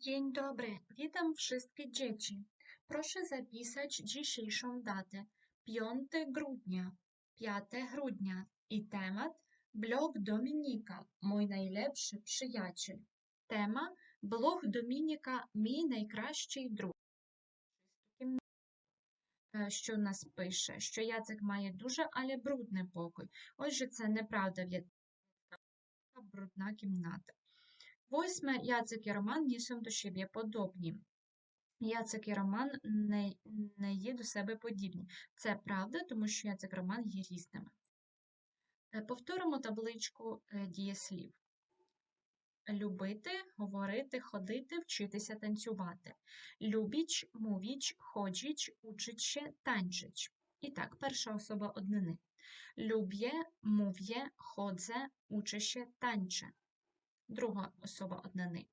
Dzień dobry, witam wszystkie dzieci. Proszę zapisać dzisiejszą datę 5 grudnia, 5 grudnia i temat blog Dominika, mój najlepszy przyjaciel. Тема блог Домініка Мій найкращий друг. Е, Що нас пише? Що Яцик має дуже, але брудний покой. Отже, це неправда брудна кімната. Восьме Яцик і Роман нісом до siebie подобні. Яцик і Роман не, не є до себе подібні. Це правда, тому що Яцик і Роман є різними. Е, Повторимо табличку е, дієслів. Любити, говорити, ходити, вчитися танцювати. Любіч, мовіч, ходіч, учиче, танчич. І так, перша особа однини. Люб'є, мов'є, ходзе, учище, танче. Друга особа однини.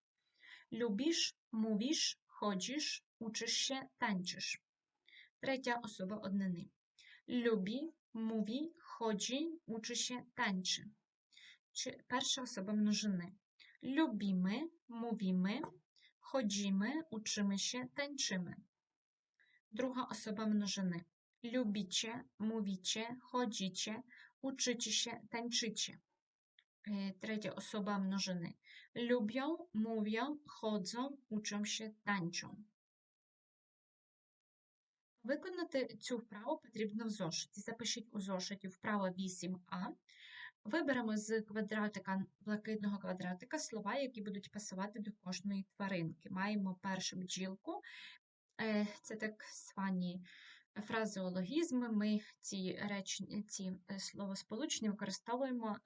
Любіш, мовіш, ходіш, учище, танчиш. Третя особа однини. Любі, мові, ходжі, учище, танче. Чи перша особа множини. Любіме, мовіме, ходіме, учимище, танчиме. Друга особа множини. Любіче, мовіче, ходіче, учичіше, танчиче. Третя особа множини. Люблю, мов'ю, ходжу, учом się, танчу. Виконати цю вправу потрібно в зошиті. Запишіть у зошиті вправо 8а. Виберемо з квадратика, блакитного квадратика слова, які будуть пасувати до кожної тваринки. Маємо першу бджілку. Це так звані фразеологізми. Ми ці речення, ці словосполучення використовуємо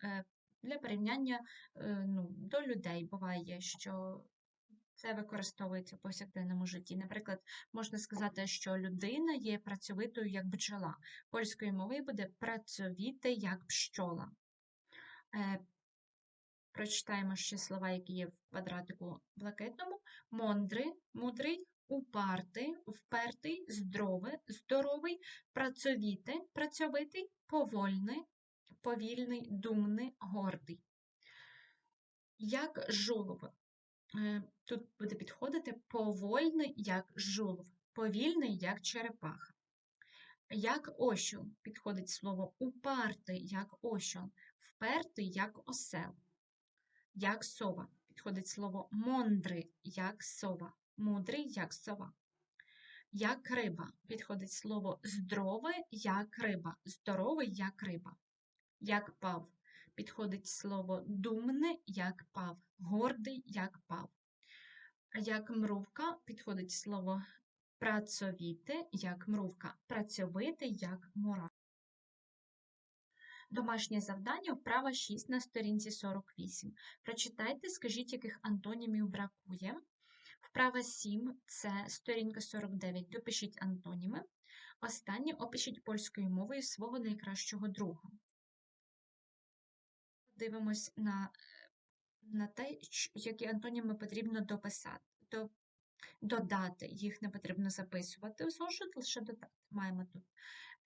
для порівняння е, ну, до людей. Буває, що це використовується в повсякденному житті. Наприклад, можна сказати, що людина є працьовитою як бджола. Польською мовою буде працьовіте як пщола. Е, Прочитаємо ще слова, які є в квадратику блакитному. Мондрий, мудрий, упартий, впертий, здоровий, здоровий, працьовіте, працьовитий, повольний, повільний, думний, гордий. Як жолоб. Е, Тут буде підходити повольний, як жолоб, повільний, як черепаха. Як осьол підходить слово упартий, як осьол, впертий, як осел. Як сова підходить слово мондрий, як сова, мудрий, як сова. Як риба підходить слово здорове, як риба, здоровий, як риба. Як пав підходить слово думне, як пав, гордий, як пав. Як мрувка підходить слово працьовіте, як мрувка, працьовитий, як мура. Домашнє завдання вправа 6 на сторінці 48. Прочитайте, скажіть, яких антонімів бракує. Вправа 7 це сторінка 49. Допишіть антоніми. Останнє опишіть польською мовою свого найкращого друга. Дивимось на, на те, які антоніми потрібно дописати. До, додати. Їх не потрібно записувати в зошит, лише додати. Маємо тут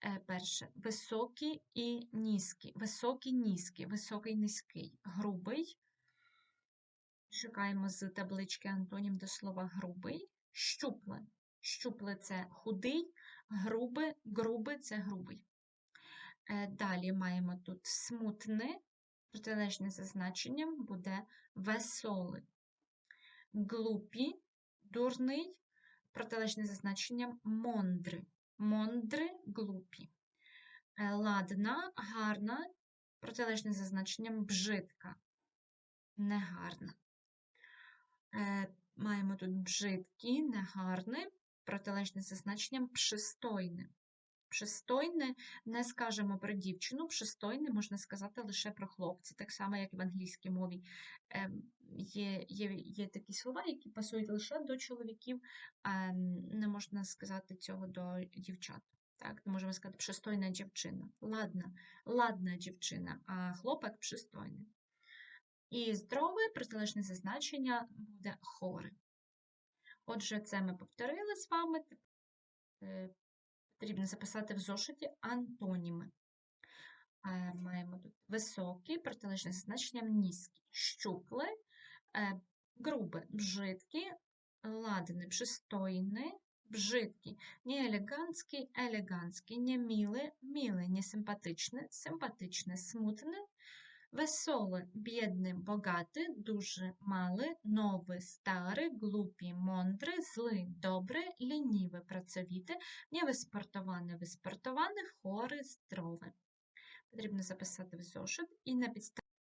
е, перше високий і низький. Високий, низький, високий, низький, грубий. Шукаємо з таблички антонім до слова грубий. Щупле. Щупле це худий, грубий, грубий це грубий. Е, Далі маємо тут смутне, протилежне за значенням буде веселий. Глупі, дурний, протилежне за значенням мондрий. Мондри, глупі. Е, Ладна, гарна, протилежне за значенням бжидка, негарна. Е, Маємо тут бжидкі, негарне, протилежне за значенням пристойне. Пристойне не скажемо про дівчину, пристойне можна сказати лише про хлопця, так само, як в англійській мові. Ем, Є, є, є такі слова, які пасують лише до чоловіків, не можна сказати цього до дівчат. Так, можемо сказати пристойна дівчина, ладна, ладна дівчина, а хлопець пристойний. І здорове протилежне зазначення буде хоре. Отже, це ми повторили з вами. Потрібно записати в зошиті антоніми. Е, Маємо тут високі, протилежне значенням низькі, щупле, е, грубе, бжидкі, ладний, пристойний, бжиткі, неелегантський, елегантський, неміле, міле, несимпатичне, симпатичне, смутний, веселий, бідне, богате, дуже мале, нове, старе, глупі, мондре, зле, добре, лініве, працьовіте, невиспортоване, виспортоване, хоре, здорове. Потрібно записати в зошит і на підставі